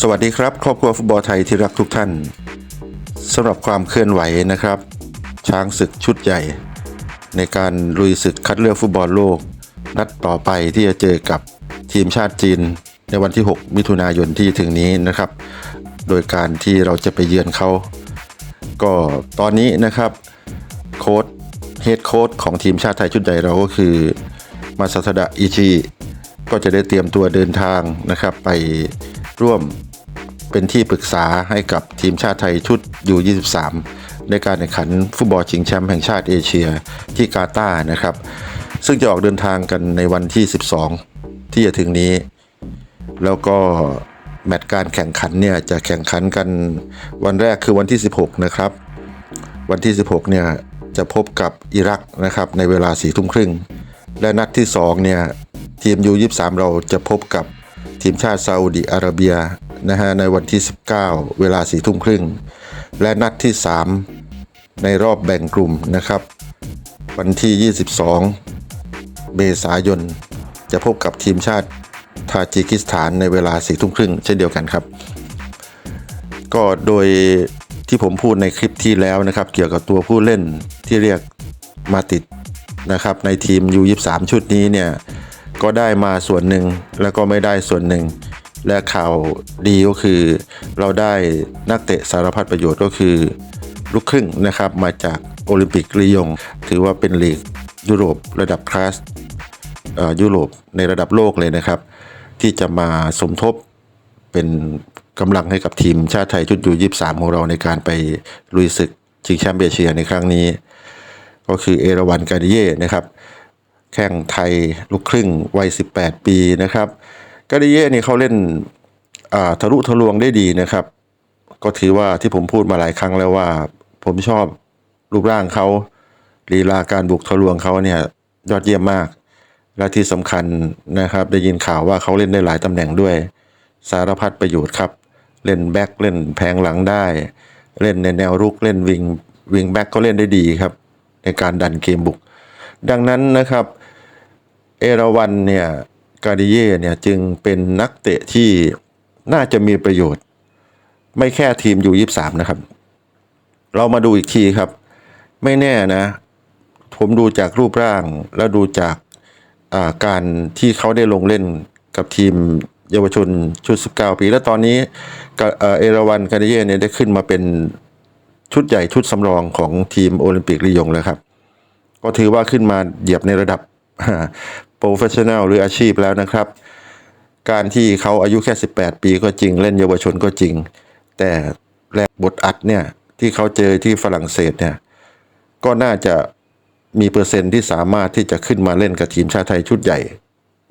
สวัสดีครับ ครอบครัวฟุตบอลไทยที่รักทุกท่านสำหรับความเคลื่อนไหวนะครับ ช้างศึกชุดใหญ่ ในการลุยศึกคัดเลือกฟุตบอลโลก นัดต่อไปที่จะเจอกับทีมชาติจีน ในวันที่ 6 มิถุนายนที่ถึงนี้นะครับ โดยการที่เราจะไปเยือนเขาก็ตอนนี้นะครับโค้ดเฮดโค้ดของทีมชาติไทยชุดใหญ่เราก็คือ มาซาสดะอิชิก็จะได้เตรียมตัวเดินทางนะครับ ไปร่วมเป็นที่ปรึกษาให้กับทีมชาติไทยชุดยู23 ในการแข่งขันฟุตบอลชิงแชมป์แห่งชาติเอเชียที่กาตาร์นะครับ ซึ่งจะออกเดินทางกันในวันที่ 12 ที่จะถึงนี้ แล้วก็แมตช์การแข่งขันเนี่ยจะแข่งขันกันวันแรกคือวันที่ 16 นะครับ วันที่ 16 เนี่ยจะพบกับอิรักนะครับในเวลา4ทุ่มครึ่ง และนัดที่2เนี่ยทีม U23 เราจะพบกับทีมชาติซาอุดิอาระเบียนะฮะในวันที่ 19 เวลา4ทุ่มครึ่ง และนัดที่ 3 ในรอบแบ่งกลุ่มนะครับ วันที่ 22 เมษายน จะพบกับทีมชาติทาจิกิสถานในเวลา4ทุ่มครึ่งเช่นเดียวกันครับ ก็โดยที่ผมพูดในคลิปที่แล้วนะครับ เกี่ยวกับตัวผู้เล่นที่เรียกมาติด นะครับในทีม U23 ชุดนี้เนี่ยก็ได้มาส่วนหนึ่งแล้วก็ไม่ได้ส่วนหนึ่ง และข่าวดีก็คือ เราได้นักเตะสารพัดประโยชน์ก็คือ ลูกครึ่งนะครับมาจากโอลิมปิกลียง ถือว่าเป็นลีกยุโรประดับคลาสยุโรปในระดับโลกเลยนะครับ ที่จะมาสมทบเป็นกำลังให้กับทีมชาติไทยชุดยู23ของเราในการไปลุยศึกชิงแชมป์เอเชียในครั้งนี้ ก็คือเอราวันกาดิเย่นะครับแข่งไทยลูกครึ่งวัย 18 ปีนะครับกาดิเย่นี่เขาเล่นอ่าทะลุทะลวงได้ดีนะครับ ก็ถือว่าที่ผมพูดมาหลายครั้งแล้วว่า ผมชอบรูปร่างเขาลีลาการบุกทะลวงเขาเนี่ยยอดเยี่ยมมาก และที่สำคัญนะครับ ได้ยินข่าวว่าเขาเล่นได้หลายตำแหน่งด้วย สารพัดประโยชน์ครับ เล่นแบ็คเล่นแพงหลังได้ เล่นในแนวรุกเล่นวิงวิงแบ็คก็เล่นได้ดีครับ ในการดันเกมบุก ดังนั้นนะครับ เอราวันเนี่ยกาดิเย่เนี่ยจึงเป็นนักเตะที่น่าจะมีประโยชน์ ไม่แค่ทีมยูยี่สามนะครับ เรามาดูอีกทีครับ ไม่แน่นะ ผมดูจากรูปร่างแล้วดูจากาการที่เขาได้ลงเล่นกับทีมเยาวชนชุด 19 ปี แล้วตอนนี้เอราวันกาดิเย่เนี่ยได้ขึ้นมาเป็น ชุดใหญ่ชุดสำรองของทีมโอลิมปิกลียงแล้วครับ ก็ถือว่าขึ้นมาเหยียบในระดับโปรเฟชชั่นแนลหรืออาชีพแล้วนะครับ การที่เขาอายุแค่ 18 ปีก็จริง เล่นเยาวชนก็จริง แต่แรกบทอัดเนี่ยที่เขาเจอที่ฝรั่งเศสเนี่ยก็น่าจะมีเปอร์เซ็นต์ที่สามารถที่จะขึ้นมาเล่นกับทีมชาติไทยชุดใหญ่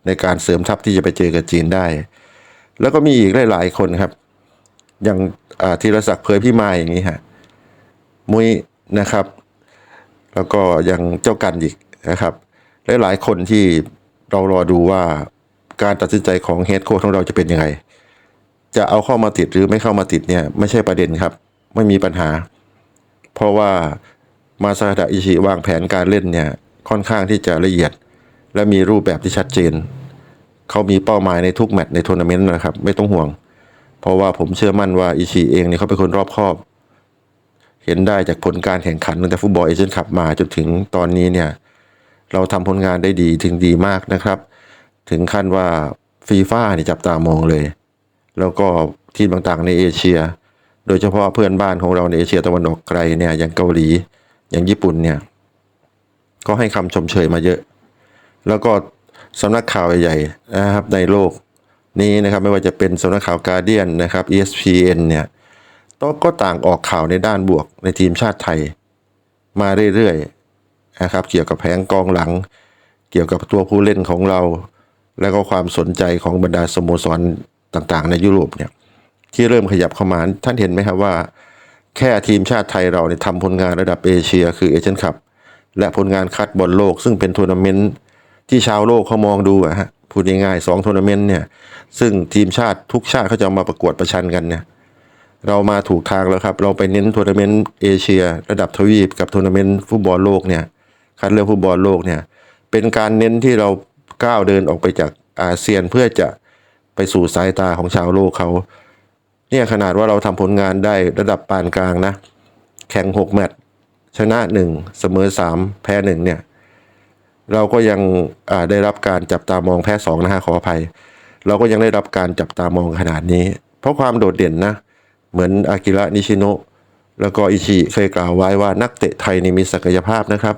ในการเสริมทัพที่จะไปเจอกับจีนได้ แล้วก็มีอีกหลายๆคนครับ อย่างธีรศักดิ์เผยพี่มายอย่างนี้ฮะ มุ้ยนะครับ แล้วก็ยังเจ้ากันอีกนะครับหลายๆคนที่เรารอดูว่าการตัดสินใจของเฮดโค้ชของเราจะเป็นยังไง จะเอาเข้ามาติดหรือไม่เข้ามาติดเนี่ยไม่ใช่ประเด็นครับ ไม่มีปัญหา เพราะว่ามาซาดะอิชิวางแผนการเล่นเนี่ยค่อนข้างที่จะละเอียด และมีรูปแบบที่ชัดเจน เขามีเป้าหมายในทุกแมตช์ในทัวร์นาเมนต์นะครับ ไม่ต้องห่วง เพราะว่าผมเชื่อมั่นว่าอิชิเองเนี่ยเขาเป็นคนรอบคอบ เห็นได้จากผลการแข่งขันตั้งแต่ฟุตบอลเอเชียนคัพมาจนถึงตอนนี้เนี่ยเราทำผลงานได้ดีถึงดีมากนะครับ ถึงขั้นว่าฟีฟ่านี่ยจับตามองเลย แล้วก็ทีมต่างๆในเอเชีย โดยเฉพาะเพื่อนบ้านของเราในเอเชียตะวันออกไกลเนี่ยอย่างเกาหลีอย่างญี่ปุ่นเนี่ยก็ให้คำชมเชยมาเยอะ แล้วก็สำนักข่าวใหญ่ๆนะครับในโลกนี้นะครับไม่ว่าจะเป็นสำนักข่าวการเดียนนะครับ ESPN เนี่ย ก็ต่างออกข่าวในด้านบวกในทีมชาติไทย มาเรื่อยๆนะครับ เกี่ยวกับแผงกองหลัง เกี่ยวกับตัวผู้เล่นของเรา แล้วก็ความสนใจของบรรดาสโมสรต่างๆ ในยุโรปเนี่ยที่เริ่มขยับเข้ามาท่านเห็นไหมครับว่า แค่ทีมชาติไทยเราเนี่ยทำผลงานระดับเอเชีย คือเอเชียนคัพและผลงานคัดบอลโลก ซึ่งเป็นทัวร์นาเมนต์ที่ชาวโลกเขามองดูอะฮะพูดง่ายๆสองทัวร์นาเมนต์เนี่ยซึ่งทีมชาติทุกชาติเขาจะมาประกวดประชันกันเนี่ย เรามาถูกทางแล้วครับ เราไปเน้นทัวร์นาเมนต์เอเชีย ระดับทวีปกับทัวร์นาเมนต์ฟุตบอลโลกเนี่ยคัดเลือกฟุตบอลโลกเนี่ยเป็นการเน้นที่เราก้าวเดินออกไปจากอาเซียนเพื่อจะไปสู่สายตาของชาวโลกเขาเนี่ยขนาดว่าเราทำผลงานได้ระดับปานกลางนะ แข่ง 6 แมตช์ชนะ 1 เสมอ 3 แพ้ 1 เนี่ย เราก็ยังได้รับการจับตามองแพ้ 2 นะฮะขออภัย เราก็ยังได้รับการจับตามองขนาดนี้ เพราะความโดดเด่นนะ เหมือนอากิระนิชิโนะแล้วก็อิชิเคยกล่าวไว้ว่านักเตะไทยนี่มีศักยภาพนะครับ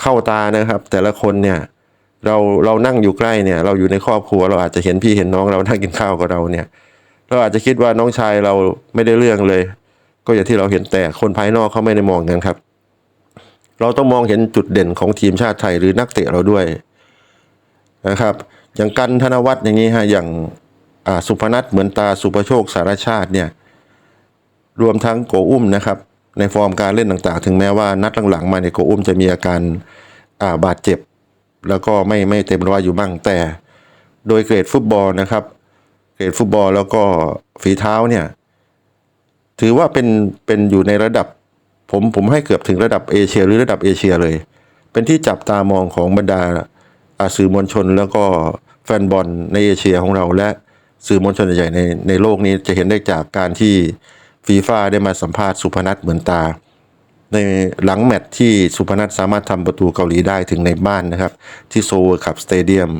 เข้าตานะครับ แต่ละคนเนี่ยเราเรานั่งอยู่ใกล้เนี่ย เราอยู่ในครอบครัวเราอาจจะเห็นพี่เห็นน้องเรานั่งกินข้าวกับเราเนี่ย เราอาจจะคิดว่าน้องชายเราไม่ได้เรื่องเลย ก็อย่างที่เราเห็นแต่คนภายนอกเขาไม่ได้มองกันครับ เราต้องมองเห็นจุดเด่นของทีมชาติไทยหรือนักเตะเราด้วยนะครับ อย่างกันธนวัฒน์อย่างนี้ฮะอย่างสุพนัทเหมือนตาสุประโชคสารชาติเนี่ย รวมทั้งโกอุ้มนะครับ ในฟอร์มการเล่นต่างๆ ถึงแม้ว่านัดหลังๆมาเนี่ยโกอุ้มจะมีอาการาบาดเจ็บ แล้วก็ไม่ไม่เต็มร้อยอยู่บ้างแต่ โดยเกรดฟุตบอลนะครับ เกรดฟุตบอลแล้วก็ฝีเท้าเนี่ยถือว่าเป็นเป็นอยู่ในระดับผมผมให้เกือบถึงระดับเอเชีย หรือระดับเอเชียเลย เป็นที่จับตามองของบรรดาอาสื่อมวลชน แล้วก็แฟนบอลในเอเชียของเราและสื่อมวลชนใหญ่ๆในในโลกนี้จะเห็นได้จากการที่ ฟีฟ่าได้มาสัมภาษณ์สุพนัทเหมือนตา ในหลังแมตช์ที่สุพนัทสามารถทำประตูเกาหลีได้ถึงในบ้านนะครับ ที่โซลคับสเตเดียม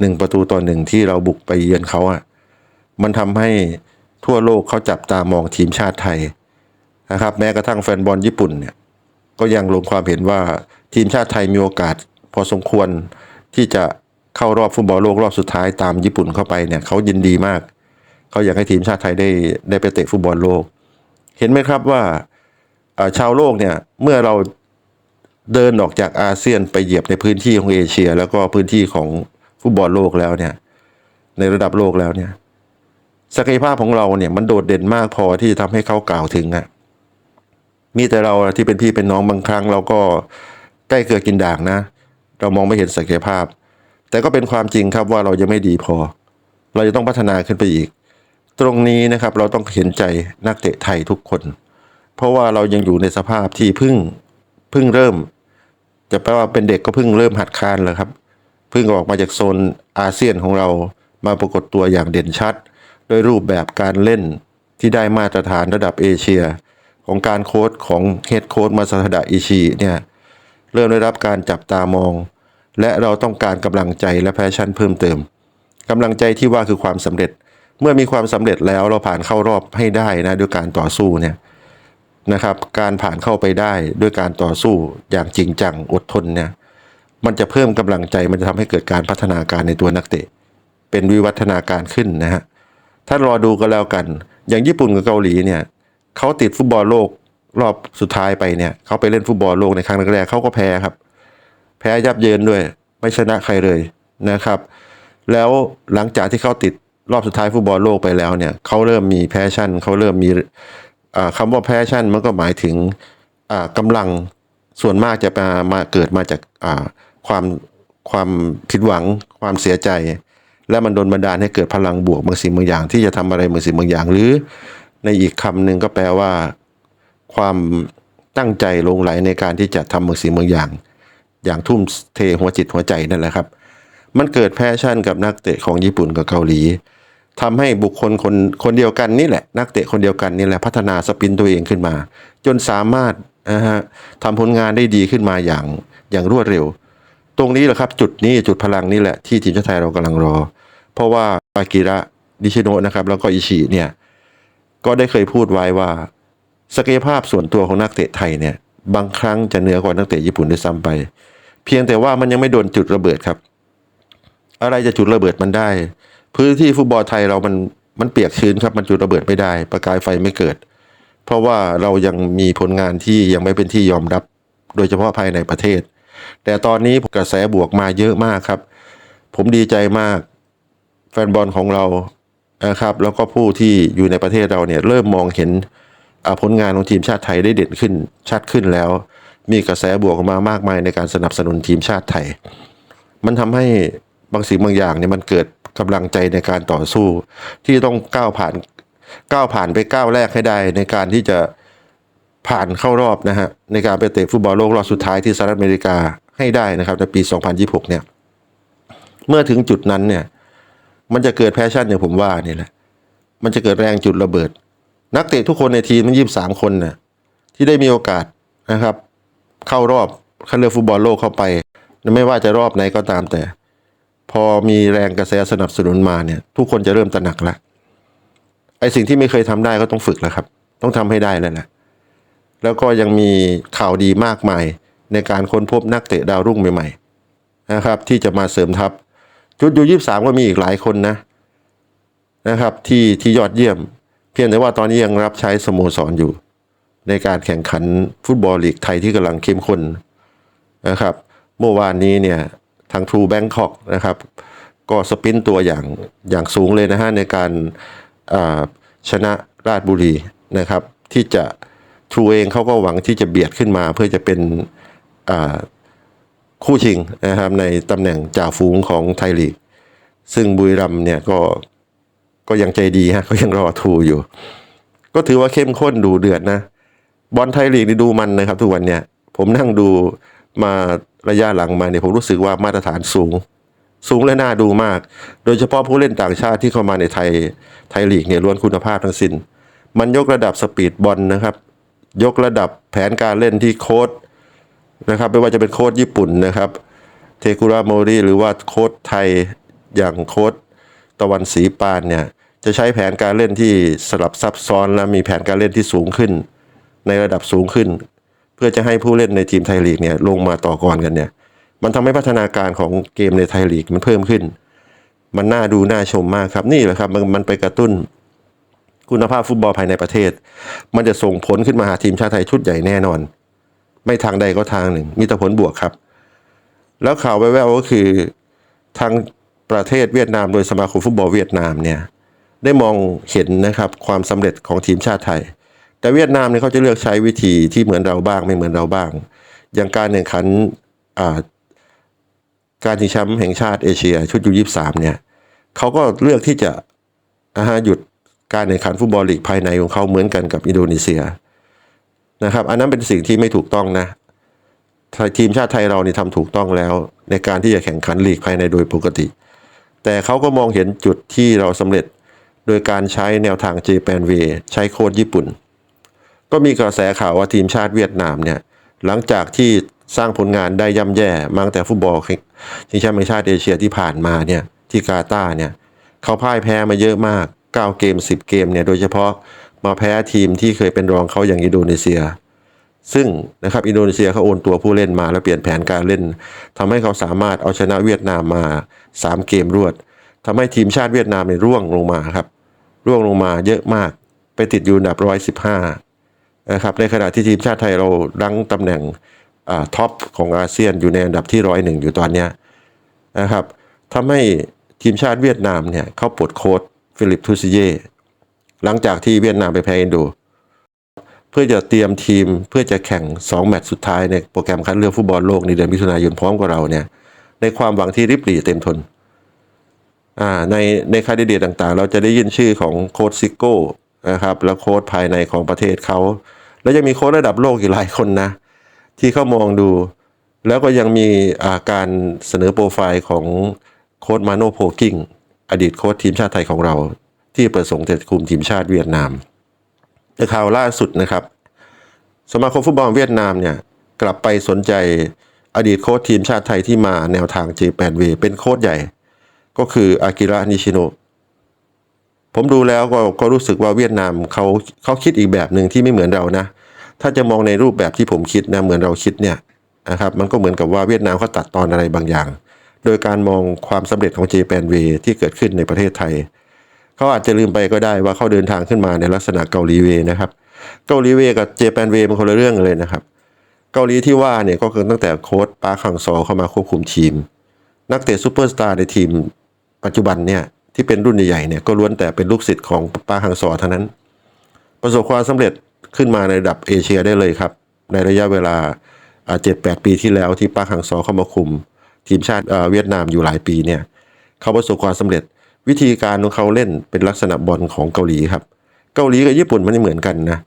หนึ่งประตูต่อหนึ่งที่เราบุกไปเยือนเขาอะมันทำให้ทั่วโลกเขาจับตามองทีมชาติไทยนะครับ แม้กระทั่งแฟนบอลญี่ปุ่นเนี่ยก็ยังลงความเห็นว่าทีมชาติไทยมีโอกาสพอสมควรที่จะเข้ารอบฟุตบอลโลกรอบสุดท้ายตามญี่ปุ่นเข้าไปเนี่ยเขายินดีมาก เขาอยากให้ทีมชาติไทยได้ได้ไปเตะฟุตบอลโลก เห็นไหมครับว่าชาวโลกเนี่ยเมื่อเราเดินออกจากอาเซียนไปเหยียบในพื้นที่ของเอเชีย แล้วก็พื้นที่ของฟุตบอลโลกแล้วเนี่ย ในระดับโลกแล้วเนี่ยศักยภาพของเราเนี่ยมันโดดเด่นมากพอที่จะทำให้เขากล่าวถึงอะมีแต่เราที่เป็นพี่เป็นน้องบางครั้ง เราก็ใกล้เกลือกินด่างนะ เรามองไม่เห็นศักยภาพ แต่ก็เป็นความจริงครับว่าเรายังไม่ดีพอ เราจะต้องพัฒนาขึ้นไปอีก ตรงนี้นะครับเราต้องเห็นใจนักเตะไทยทุกคน เพราะว่าเรายังอยู่ในสภาพที่เพิ่งเพิ่งเริ่ม จะแปลว่าเป็นเด็กก็เพิ่งเริ่มหัดคานเลยครับเพิ่งออกมาจากโซนอาเซียนของเรามาปรากฏตัวอย่างเด่นชัดด้วยรูปแบบการเล่นที่ได้มาตรฐานระดับเอเชีย ของการโค้ชของเฮดโค้ชมาซาดะอิชิเนี่ยเริ่มได้รับการจับตามอง และเราต้องการกำลังใจและแพชชั่นเพิ่มเติมกำลังใจที่ว่าคือความสำเร็จ เมื่อมีความสำเร็จแล้วเราผ่านเข้ารอบให้ได้นะด้วยการต่อสู้เนี่ยนะครับ การผ่านเข้าไปได้ด้วยการต่อสู้อย่างจริงจังอดทนเนี่ยมันจะเพิ่มกำลังใจมันจะทำให้เกิดการพัฒนาการในตัวนักเตะ เป็นวิวัฒนาการขึ้นนะฮะท่านรอดูก็แล้วกัน อย่างญี่ปุ่นกับเกาหลีเนี่ยเขาติดฟุตบอลโลกรอบสุดท้ายไปเนี่ยเขาไปเล่นฟุตบอลโลกในครั้งแรกเขาก็แพ้ครับ แพ้ยับเยินด้วย ไม่ชนะใครเลยนะครับ แล้วหลังจากที่เขาติด รอบสุดท้ายฟุตบอลโลกไปแล้วเนี่ยเขาเริ่มมีแพชชั่นเขาเริ่มมีอ่าคำว่าแพชชั่นมันก็หมายถึงอ่ากำลังส่วนมากจะมามาเกิดมาจากความความผิดหวังความเสียใจ และมันโดนบันดาลให้เกิดพลังบวกบางสิ่งบางอย่าง ที่จะทำอะไรบางสิ่งบางอย่าง หรือในอีกคำหนึ่งก็แปลว่า ความตั้งใจลงไหลในการที่จะทำบางสิ่งบางอย่าง อย่างทุ่มเทหัวจิตหัวใจนั่นแหละครับ มันเกิดแพชชั่นกับนักเตะของญี่ปุ่นกับเกาหลี ทำให้บุคคลคนคนเดียวกันนี่แหละ นักเตะคนเดียวกันนี่แหละพัฒนาสปินตัวเองขึ้นมา จนสามารถนะฮะทำผลงานได้ดีขึ้นมาอย่างอย่างรวดเร็ว ตรงนี้แหละครับ จุดนี้จุดพลังนี่แหละที่ทีมชาติไทยเรากำลังรอ เพราะว่าอากิระนิชิโนะนะครับ แล้วก็อิชิเนี่ยก็ได้เคยพูดไว้ว่าศักยภาพส่วนตัวของนักเตะไทยเนี่ย บางครั้งจะเหนือกว่านักเตะญี่ปุ่นด้วยซ้ำไป เพียงแต่ว่ามันยังไม่โดนจุดระเบิดครับ อะไรจะจุดระเบิดมันได้ พื้นที่ฟุตบอลไทยเรามันมันเปียกชื้นครับมันจุดระเบิดไม่ได้ ประกายไฟไม่เกิด เพราะว่าเรายังมีผลงานที่ยังไม่เป็นที่ยอมรับ โดยเฉพาะภายในประเทศ แต่ตอนนี้กระแสบวกมาเยอะมากครับ ผมดีใจมาก แฟนบอลของเรานะครับ แล้วก็ผู้ที่อยู่ในประเทศเราเนี่ยเริ่มมองเห็นผลงานของทีมชาติไทยได้เด่นขึ้นชัดขึ้นแล้ว มีกระแสบวกออกมามากมายในการสนับสนุนทีมชาติไทย มันทำให้บางสิ่งบางอย่างเนี่ยมันเกิด กำลังใจในการต่อสู้ ที่ต้องก้าวผ่านก้าวผ่านไปก้าวแรกให้ได้ ในการที่จะผ่านเข้ารอบนะฮะในการไปเตะฟุตบอลโลกรอบสุดท้ายที่สหรัฐอเมริกาให้ได้นะครับในปี 2026 เนี่ย เมื่อถึงจุดนั้นเนี่ย มันจะเกิดแพชชั่นอย่างผมว่านี่แหละมันจะเกิดแรงจุดระเบิด นักเตะทุกคนในทีมมันยี่สามคนน่ะที่ได้มีโอกาสนะครับ เข้ารอบคัดเลือกฟุตบอลโลกเข้าไป ไม่ว่าจะรอบไหนก็ตามแต่ พอมีแรงกระแสสนับสนุนมาเนี่ย ทุกคนจะเริ่มตระหนักแล้วไอ้สิ่งที่ไม่เคยทำได้ก็ต้องฝึกแล้วครับ ต้องทำให้ได้แล้วแหละแล้วก็ยังมีข่าวดีมากมายในการค้นพบนักเตะดาวรุ่งใหม่ๆนะครับ ที่จะมาเสริมทัพ จุดยูยี่สามก็มีอีกหลายคนนะนะครับ ที่ที่ยอดเยี่ยม เพียงแต่ว่าตอนนี้ยังรับใช้สโมสรอยู่ ในการแข่งขันฟุตบอลลีกไทยที่กำลังเข้มข้นนะครับ เมื่อวานนี้เนี่ย ทางทรูแบงคอกนะครับ ก็สปินตัวอย่างอย่างสูงเลยนะฮะในการชนะราชบุรีนะครับ ที่จะทรูเองเขาก็หวังที่จะเบียดขึ้นมา เพื่อจะเป็นคู่ชิงนะครับในตำแหน่งจ่าฝูงของไทยลีก ซึ่งบุรีรัมเนี่ยก็ก็ยังใจดีฮะก็ยังรอทูอยู่ ก็ถือว่าเข้มข้นดูเดือดนะ บอลไทยลีกนี่ดูมันนะครับทุกวันเนี่ย ผมนั่งดูมา ระยะหลังมาเนี่ยผมรู้สึกว่ามาตรฐานสูง สูงและน่าดูมาก โดยเฉพาะผู้เล่นต่างชาติที่เข้ามาในไทยไทยลีกเนี่ยล้วนคุณภาพทั้งสิ้น มันยกระดับสปีดบอลนะครับ ยกระดับแผนการเล่นที่โค้ดนะครับไม่ว่าจะเป็นโค้ดญี่ปุ่นนะครับ เทกุระโมริหรือว่าโค้ดไทยอย่างโค้ดตะวันศรีปานเนี่ยจะใช้แผนการเล่นที่สลับซับซ้อนและมีแผนการเล่นที่สูงขึ้น ในระดับสูงขึ้น เพื่อจะให้ผู้เล่นในทีมไทยลีกเนี่ยลงมาต่อกรกันเนี่ย มันทำให้พัฒนาการของเกมในไทยลีกมันเพิ่มขึ้น มันน่าดูน่าชมมากครับนี่แหละครับมันมันไปกระตุ้นคุณภาพฟุตบอลภายในประเทศ มันจะส่งผลขึ้นมาหาทีมชาติไทยชุดใหญ่แน่นอน ไม่ทางใดก็ทางหนึ่ง มีแต่ผลบวกครับ แล้วข่าวแว่วๆก็คือทางประเทศเวียดนามโดยสมาคมฟุตบอลเวียดนามเนี่ยได้มองเห็นนะครับความสำเร็จของทีมชาติไทย แต่เวียดนามเนี่ยเขาจะเลือกใช้วิธีที่เหมือนเราบ้างไม่เหมือนเราบ้าง อย่างการแข่งขันการชิงแชมป์แห่งชาติเอเชีย ชุดยูยี่สามเนี่ยเขาก็เลือกที่จะอ่าฮะหยุดการแข่งขันฟุตบอลลีกภายในของเขาเหมือนกันกับอินโดนีเซียนะครับ อันนั้นเป็นสิ่งที่ไม่ถูกต้องนะทีมชาติไทยเรานี่ทำถูกต้องแล้ว ในการที่จะแข่งขันลีกภายในโดยปกติ แต่เขาก็มองเห็นจุดที่เราสำเร็จโดยการใช้แนวทาง j p a n w a y ใช้โค้ดญี่ปุ่น ก็มีกระแสข่าวว่าทีมชาติเวียดนามเนี่ยหลังจากที่สร้างผลงานได้ย่ำแย่มาตั้งแต่ฟุตบอลชิงแชมป์ชาติเอเชียที่ผ่านมาเนี่ยที่กาตาร์เนี่ยเขาพ่ายแพ้มาเยอะมาก 9 เกม 10 เกมเนี่ยโดยเฉพาะมาแพ้ทีมที่เคยเป็นรองเขาอย่างอินโดนีเซีย ซึ่งนะครับอินโดนีเซียเขาโอนตัวผู้เล่นมาแล้วเปลี่ยนแผนการเล่นทำให้เขาสามารถเอาชนะเวียดนามมา 3 เกมรวดทำให้ทีมชาติเวียดนามเนี่ยร่วงลงมาครับร่วงลงมาเยอะมากไปติดอยู่อันดับร้อยสิบห้า นะครับในขณะที่ทีมชาติไทยเราดังตำแหน่งท็อปของอาเซียนอยู่ในอันดับที่ร้อยหนึ่งอยู่ตอนนี้นะครับทำให้ทีมชาติเวียดนามเนี่ยเขาปลดโค้ดฟิลิปทูซิเย่หลังจากที่เวียดนามไปแพ้อินโดเพื่อจะเตรียมทีมเพื่อจะแข่ง 2 แมตช์สุดท้ายในโปรแกรมคัดเลือกฟุตบอลโลกในเดือนมิถุนายนพร้อมกับเราเนี่ยในความหวังที่ริบหรี่เต็มทนอ่าในในคาดิเดตต่างๆ เราจะได้ยินชื่อของโค้ดซิโก้นะครับแล้วโค้ดภายในของประเทศเขา แล้วยังมีโค้ดระดับโลกอีกหลายคนนะ ที่เขามองดู แล้วก็ยังมีาการเสนอโปรไฟล์ของโค้ดมาโนโพกิ้งอดีตโค้ดทีมชาติไทยของเรา ที่ประสงค์จะคุมทีมชาติเวียดนามแต่ข่าวล่าสุดนะครับ สมาคมฟุตบอลเวียดนามเนี่ยกลับไปสนใจอดีตโค้ชทีมชาติไทยที่มาแนวทางเจแปนเวเป็นโค้ชใหญ่ ก็คืออากิระนิชิโนผมดูแล้วก็ก็รู้สึกว่าเวียดนามเขาเขาคิดอีกแบบหนึ่งที่ไม่เหมือนเรานะ ถ้าจะมองในรูปแบบที่ผมคิดนะเหมือนเราคิดเนี่ยนะครับมันก็เหมือนกับว่าเวียดนามเขาตัดตอนอะไรบางอย่าง โดยการมองความสำเร็จของเจแปนเวที่เกิดขึ้นในประเทศไทยเขาอาจจะลืมไปก็ได้ว่าเขาเดินทางขึ้นมาในลักษณะเกาหลีเวนะครับ เกาหลีเวกับเจแปนเวมันคนละเรื่องเลยนะครับ เกาหลีที่ว่าเนี่ยก็คือตั้งแต่โค้ชปาคังซอเข้ามาควบคุมทีม นักเตะซูเปอร์สตาร์ในทีม ปัจจุบันเนี่ยที่เป็นรุ่นใหญ่ๆเนี่ยก็ล้วนแต่เป็นลูกศิษย์ของปาคังซอเท่านั้น ประสบความสำเร็จ ขึ้นมาในระดับเอเชียได้เลยครับ ในระยะเวลาเจ็ดแปดปีที่แล้วที่ป้าร์คคังซอเข้ามาคุม ทีมชาติเวียดนามอยู่หลายปีเนี่ยเขาประสบความสำเร็จวิธีการของเขาเล่นเป็นลักษณะบอลของเกาหลีครับ เกาหลีกับญี่ปุ่นมันไม่เหมือนกันนะ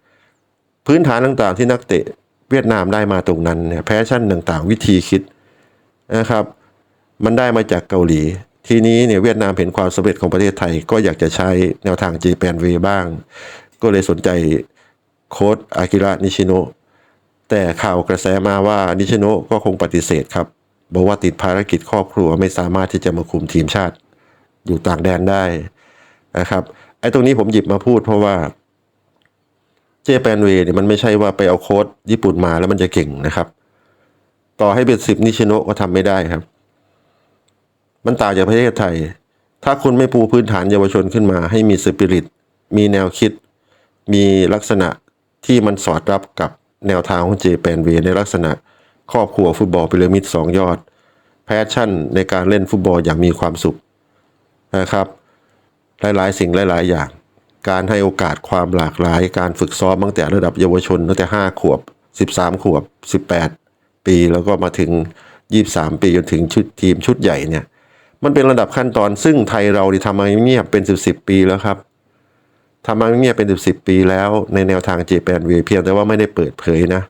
พื้นฐานต่างๆที่นักเตะเวียดนามได้มาตรงนั้นเนี่ยแพชชั่นต่างๆ วิธีคิดนะครับ มันได้มาจากเกาหลี ทีนี้เนี่ยเวียดนามเห็นความสำเร็จของประเทศไทย ก็อยากจะใช้แนวทาง Japan Way บ้าง ก็เลยสนใจ โค้ดอากิระนิชิโนแต่ข่าวกระแสมาว่านิชิโนก็คงปฏิเสธครับ บอกว่าติดภารกิจครอบครัวไม่สามารถที่จะมาคุมทีมชาติ อยู่ต่างแดนได้นะครับไอ้ตรงนี้ผมหยิบมาพูดเพราะว่าเจแปนเวเนี่ยมันไม่ใช่ว่าไปเอาโค้ดญี่ปุ่นมาแล้วมันจะเก่งนะครับ ต่อให้เป็นสิบนิชิโนก็ทำไม่ได้ครับ มันต่างจากประเทศไทย ถ้าคุณไม่ปูพื้นฐานเยาวชนขึ้นมา ให้มีสปิริตมีแนวคิด มีลักษณะ ที่มันสอดรับกับแนวทางของเจแปนเวในลักษณะครอบครัวฟุตบอลพีระมิดสองยอด แพชชั่นในการเล่นฟุตบอลอย่างมีความสุขนะครับ หลายๆ สิ่งหลาย ๆ อย่าง การให้โอกาสความหลากหลาย การฝึกซ้อมตั้งแต่ระดับเยาวชนตั้งแต่ห้าขวบสิบสามขวบสิบแปดปีแล้วก็มาถึงยี่สามปีจนถึงชุดทีมชุดใหญ่เนี่ยมันเป็นระดับขั้นตอนซึ่งไทยเราที่ทำมาเงียบเป็นสิบสิบปีแล้วครับ ทำมาเงียบเป็นสิบสิบปีแล้วในแนวทางเจแปนเวเพียงแต่ว่าไม่ได้เปิดเผยนะ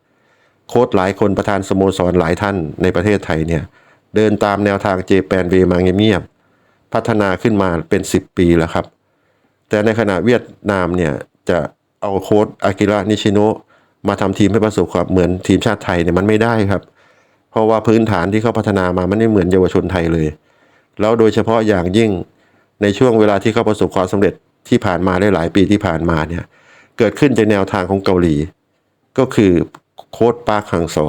โค้ชหลายคนประธานสโมสรหลายท่านในประเทศไทยเนี่ย เดินตามแนวทางเจแปนเวมาเงียบๆพัฒนาขึ้นมาเป็นสิบปีแล้วครับ แต่ในขณะเวียดนามเนี่ย จะเอาโค้ชอากิระนิชิโนะมาทำทีมให้ประสบความเหมือนทีมชาติไทยเนี่ยมันไม่ได้ครับ เพราะว่าพื้นฐานที่เขาพัฒนามามันไม่เหมือนเยาวชนไทยเลย แล้วโดยเฉพาะอย่างยิ่งในช่วงเวลาที่เขาประสบความสำเร็จ ที่ผ่านมาได้หลายปีที่ผ่านมาเนี่ยเกิดขึ้นจากแนวทางของเกาหลี ก็คือโค้ดปาร์คฮังซอ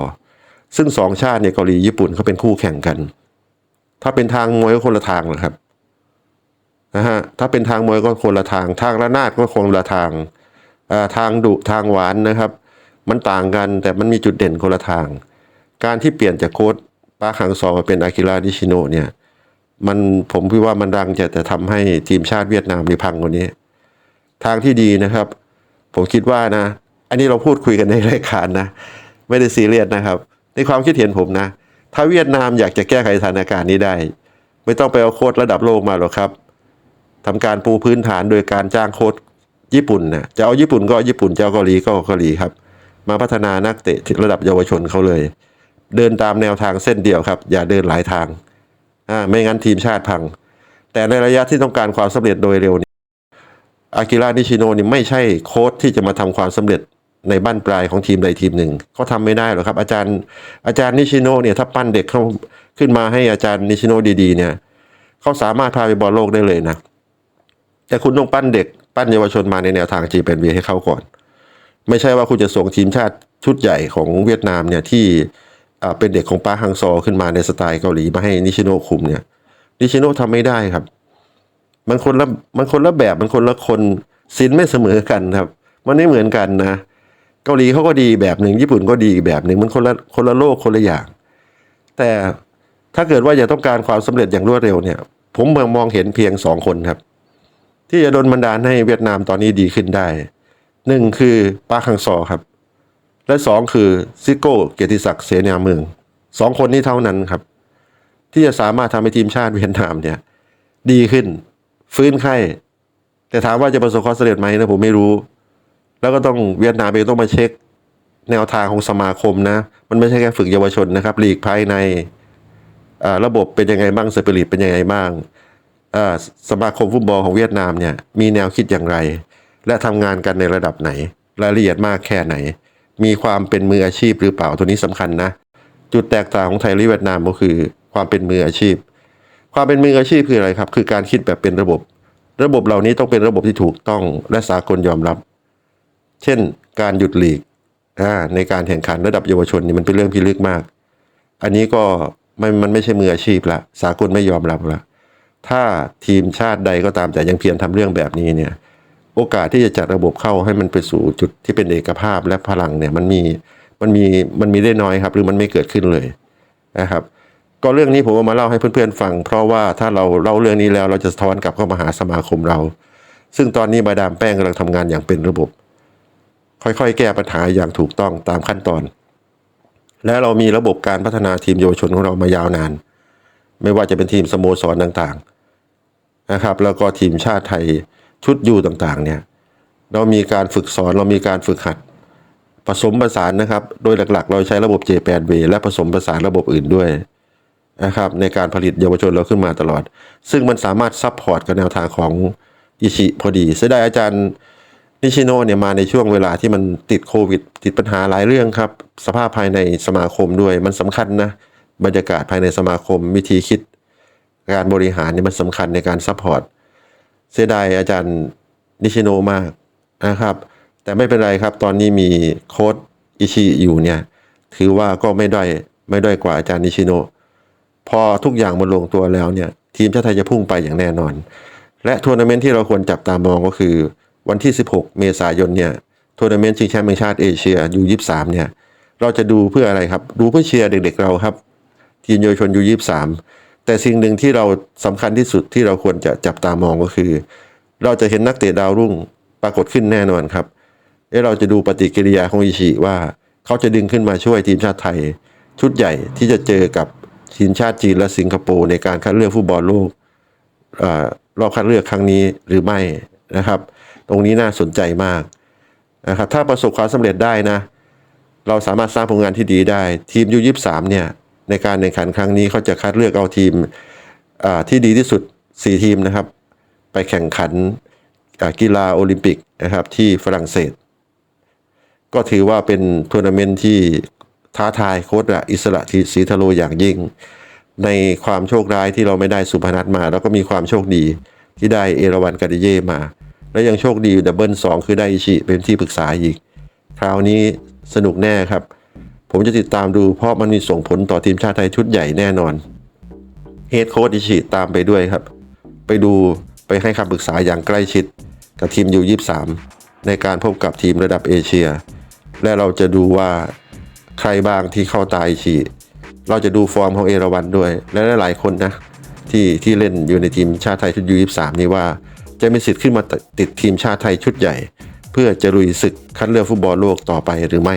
ซึ่งสองชาติเนี่ยเกาหลีญี่ปุ่นเขาเป็นคู่แข่งกัน ถ้าเป็นทางมวยก็คนละทางแหละครับนะฮะถ้าเป็นทางมวยก็คนละทาง ทางระนาดก็คนละทางทางดุทางหวานนะครับ มันต่างกันแต่มันมีจุดเด่นคนละทาง การที่เปลี่ยนจากโค้ดปาร์คฮังซอมาเป็นอากิระนิชิโนะเนี่ย มันผมคิดว่ามันรังจะจะทำให้ทีมชาติเวียดนามในพังกว่านี้ ทางที่ดีนะครับ ผมคิดว่านะ อันนี้เราพูดคุยกันในรายการนะ ไม่ได้ซีเรียสนะครับ ในความคิดเห็นผมนะ ถ้าเวียดนามอยากจะแก้ไขสถานการณ์นี้ได้ ไม่ต้องไปเอาโค้ดระดับโลกมาหรอกครับทำการปูพื้นฐานโดยการจ้างโค้ดญี่ปุ่นนะจะเอาญี่ปุ่นก็ญี่ปุ่นจะเอาเกาหลีก็เกาหลีครับมาพัฒนานักเตะระดับเยาวชนเขาเลย เดินตามแนวทางเส้นเดียวครับ อย่าเดินหลายทาง อ่าไม่งั้นทีมชาติพัง แต่ในระยะที่ต้องการความสำเร็จโดยเร็วนี่อากิระนิชิโนนี่ไม่ใช่โค้ชที่จะมาทำความสำเร็จในบ้านปลายของทีมใดทีมหนึ่งเขาทำไม่ได้หรอกครับ อาจารย์อาจารย์นิชิโนเนี่ยถ้าปั้นเด็กเขาขึ้นมาให้อาจารย์นิชิโนดีๆ เนี่ยเขาสามารถพาไปบอลโลกได้เลยนะ แต่คุณต้องปั้นเด็ก ปั้นเยาวชนมาในแนวทางจีเป็นเวีให้เขาก่อน ไม่ใช่ว่าคุณจะส่งทีมชาติชุดใหญ่ของเวียดนามเนี่ยที่ เป็นเด็กของป้าฮังซอขึ้นมาในสไตล์เกาหลีมาให้นิชิโนะคุมเนี่ยนิชิโนะทำไม่ได้ครับ มันคนละมันคนละแบบมันคนละคนสินไม่เสมอกันครับ มันไม่เหมือนกันนะ เกาหลีเขาก็ดีแบบหนึ่งญี่ปุ่นก็ดีอีกแบบหนึ่งมันคนละคนละโลกคนละอย่าง แต่ถ้าเกิดว่าอยากต้องการความสำเร็จอย่างรวดเร็วเนี่ย ผมมองเห็นเพียงสองคนครับ ที่จะโดนบันดาลให้เวียดนามตอนนี้ดีขึ้นได้หนึ่งคือปาคังซอครับ และสองคือซิโก้เกียรติศักดิ์เสนาเมืองสองคนนี้เท่านั้นครับ ที่จะสามารถทำให้ทีมชาติเวียดนามเนี่ย ดีขึ้น ฟื้นไข้แต่ถามว่าจะประสบความสำเร็จไหมนะผมไม่รู้ แล้วก็ต้องเวียดนามเองต้องมาเช็ค แนวทางของสมาคมนะ มันไม่ใช่แค่ฝึกเยาวชนนะครับลีกภายในระบบเป็นยังไงบ้างสปิริตเป็นยังไงบ้างสมาคมฟุตบอลของเวียดนามเนี่ยมีแนวคิดอย่างไร และทำงานกันในระดับไหน รายละเอียดมากแค่ไหน มีความเป็นมืออาชีพหรือเปล่าตัวนี้สำคัญนะ จุดแตกต่างของไทยและเวียดนามก็คือ ความเป็นมืออาชีพ ความเป็นมืออาชีพคืออะไรครับ คือการคิดแบบเป็นระบบ ระบบเหล่านี้ต้องเป็นระบบที่ถูกต้องและสากลยอมรับ เช่น การหยุดหลีกในการแข่งขันระดับเยาวชนนี่มันเป็นเรื่องพิลึกมาก อันนี้ก็ไม่มันไม่ใช่มืออาชีพละสากลไม่ยอมรับละถ้าทีมชาติใดก็ตามแต่ยังเพียรทำเรื่องแบบนี้เนี่ย โอกาสที่จะจัดระบบเข้าให้มันไปสู่จุดที่เป็นเอกภาพและพลังเนี่ยมันมีมันมีมันมีได้น้อยครับ หรือมันไม่เกิดขึ้นเลยนะครับ ก็เรื่องนี้ผมมาเล่าให้เพื่อนๆฟัง เพราะว่าถ้าเราเล่าเรื่องนี้แล้วเราจะสะท้อนกลับเข้ามาหาสมาคมเรา ซึ่งตอนนี้มาดามแป้งกำลังทำงานอย่างเป็นระบบ ค่อยๆ แก้ปัญหาอย่างถูกต้องตามขั้นตอน และเรามีระบบการพัฒนาทีมเยาวชนของเรามายาวนาน ไม่ว่าจะเป็นทีมสโมสรต่างๆนะครับ แล้วก็ทีมชาติไทย ชุดอยู่ต่างๆเนี่ยเรามีการฝึกสอนเรามีการฝึกหัด ผสมผสานนะครับ โดยหลักๆ เราใช้ระบบ J8W และผสมผสานระบบอื่นด้วยนะครับในการผลิตเยาวชนเราขึ้นมาตลอด ซึ่งมันสามารถซับพอร์ตกับแนวทางของอิชิพอดีเสียดายอาจารย์นิชิโนะเนี่ยมาในช่วงเวลาที่มันติดโควิด ติดปัญหาหลายเรื่องครับ สภาพภายในสมาคมด้วยมันสำคัญนะ บรรยากาศภายในสมาคมวิธีคิด การบริหารเนี่ยมันสำคัญในการซัพพอร์ต เสียดายอาจารย์นิชิโนมากนะครับ แต่ไม่เป็นไรครับ ตอนนี้มีโค้ดอิชิอยู่เนี่ย ถือว่าก็ไม่ด้อยไม่ด้อยกว่าอาจารย์นิชิโน พอทุกอย่างมันลงตัวแล้วเนี่ย ทีมชาติไทยจะพุ่งไปอย่างแน่นอน และทัวร์นาเมนต์ที่เราควรจับตามองก็คือ วันที่ 16 เมษายนเนี่ยทัวร์นาเมนต์ชิงแชมป์แห่งชาติเอเชียยู23เนี่ยเราจะดูเพื่ออะไรครับ ดูเพื่อเชียร์เด็กๆเราครับ ทีมเยาวชนยู23 แต่สิ่งหนึ่งที่เราสำคัญที่สุดที่เราควรจะจับตามองก็คือ เราจะเห็นนักเตะดาวรุ่งปรากฏขึ้นแน่นอนครับเอะเราจะดูปฏิกิริยาของอิชิว่า เขาจะดึงขึ้นมาช่วยทีมชาติไทย ชุดใหญ่ที่จะเจอกับทีมชาติจีนและสิงคโปร์ในการคัดเลือกฟุตบอลโลกอรอบคัดเลือกครั้งนี้หรือไม่นะครับ ตรงนี้น่าสนใจมากนะครับถ้าประสบความสำเร็จได้นะ เราสามารถสร้างผลงานที่ดีได้ ทีมยูยี่สามเนี่ย ในการแข่งขันครั้งนี้เขาจะคัดเลือกเอาทีมที่ดีที่สุด 4 ทีมนะครับ ไปแข่งขันกีฬาโอลิมปิกนะครับที่ฝรั่งเศส ก็ถือว่าเป็นทัวร์นาเมนต์ที่ท้าทายโค้ชอะอิสระทีศรีทะโลอย่างยิ่ง ในความโชคร้ายที่เราไม่ได้สุพนัทมา แล้วก็มีความโชคดีที่ได้เอราวันกาดิเย่มา และยังโชคดีดับเบิลสองคือได้อิชิเป็นที่ปรึกษาอีก คราวนี้สนุกแน่ครับ ผมจะติดตามดูเพราะมันมีส่งผลต่อทีมชาติไทยชุดใหญ่แน่นอนเฮดโค้ชอิชิตามไปด้วยครับ ไปดูไปให้คำปรึกษาอย่างใกล้ชิด กับทีมยู23ในการพบกับทีมระดับเอเชีย และเราจะดูว่าใครบ้างที่เข้าตายฉีเราจะดูฟอร์มของเอราวันด้วย และหลายคนนะที่ที่เล่นอยู่ในทีมชาติไทยชุดยู23นี้ว่า จะมีสิทธิ์ขึ้นมาติดทีมชาติไทยชุดใหญ่ เพื่อจะลุยศึกคัดเลือกฟุตบอลโลกต่อไปหรือไม่